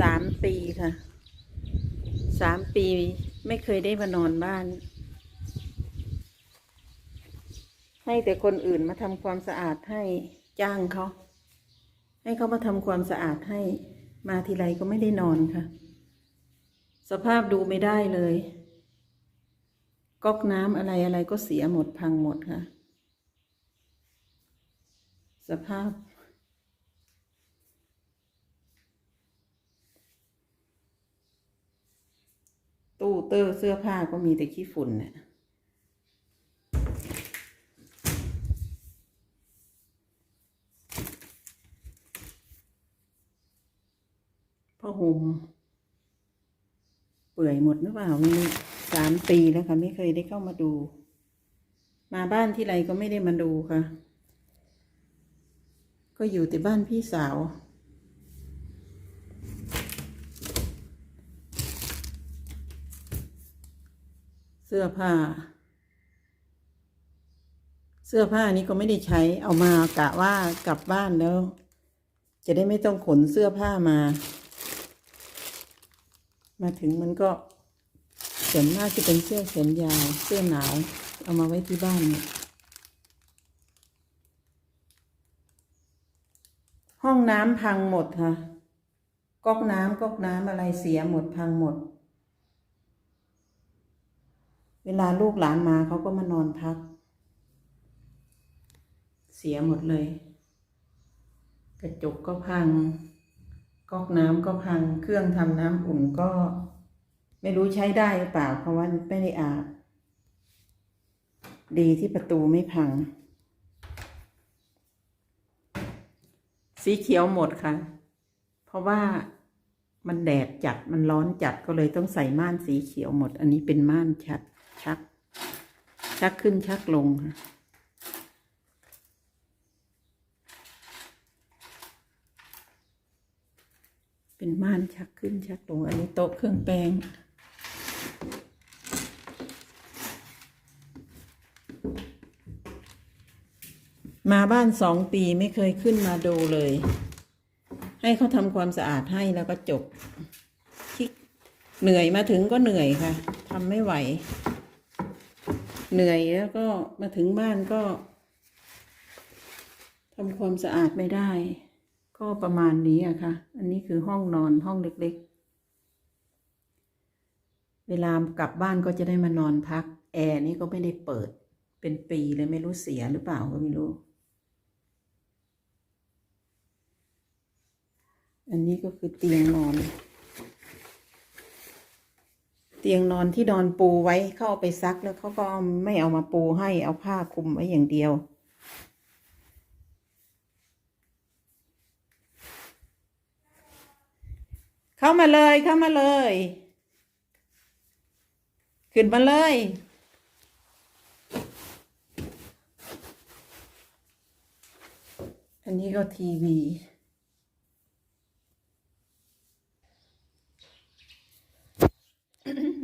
สามปีค่ะ สามปีไม่เคยได้มานอนบ้าน ให้แต่คนอื่นมาทำความสะอาดให้จ้างเขา ให้เขามาทำความสะอาดให้ มาทีไรก็ไม่ได้นอนค่ะ สภาพดูไม่ได้เลย ก๊อกน้ำอะไรอะไรก็เสียหมดพังหมดค่ะ สภาพ ตู้เตอร์เสื้อผ้าก็มีแต่ขี้ฝุ่นเนี่ยผ้าห่มเปื่อยหมดหรือเปล่ามีสามปีแล้วค่ะ ไม่เคยได้เข้ามาดู มาบ้านที่ไรก็ไม่ได้มาดูค่ะ ก็อยู่แต่บ้านพี่สาว เสื้อผ้า เสื้อผ้านี้ก็ไม่ได้ใช้เอามากะว่ากลับบ้านแล้ว จะได้ไม่ต้องขนเสื้อผ้ามา มาถึงมันก็ส่วนมากจะเป็นเสื้อแขนยาวเสื้อหนาวเอามาไว้ที่บ้านเนี่ยห้องน้ำพังหมดค่ะ ก๊อกน้ำก๊อกน้ำอะไรเสียหมดพังหมด เวลาลูกหลานมาเขาก็มานอนพัก เสียหมดเลย กระจกก็พัง ก๊อกน้ำก็พัง เครื่องทำน้ำอุ่นก็ ไม่รู้ใช้ได้หรือเปล่า เพราะว่าไม่ได้อาบ ดีที่ประตูไม่พัง สีเขียวหมดค่ะ เพราะว่ามันแดดจัดมันร้อนจัดก็เลยต้องใส่ม่านสีเขียวหมด อันนี้เป็นม่านชัด ชัก ชักขึ้นชักลงค่ะเป็นม่านชักขึ้นชักลงอันนี้โต๊ะเครื่องแป้งมาบ้านสองปีไม่เคยขึ้นมาดูเลย ให้เขาทำความสะอาดให้แล้วก็จบ เหนื่อยมาถึงก็เหนื่อยค่ะทำไม่ไหว เหนื่อยแล้วก็มาถึงบ้านก็ทำความสะอาดไม่ได้ ก็ประมาณนี้อะค่ะ อันนี้คือห้องนอนห้องเล็กๆ เวลากลับบ้านก็จะได้มานอนพัก แอร์นี่ก็ไม่ได้เปิด เป็นปีเลยไม่รู้เสียหรือเปล่าก็ไม่รู้ อันนี้ก็คือเตียงนอน เตียงนอนที่นอนปูไว้เขาเอาไปซักแล้วเขาก็ไม่เอามาปูให้เอาผ้าคลุมไว้อย่างเดียว เข้ามาเลยเข้ามาเลย ขึ้นมาเลยอันนี้ก็ทีวี mm-hmm.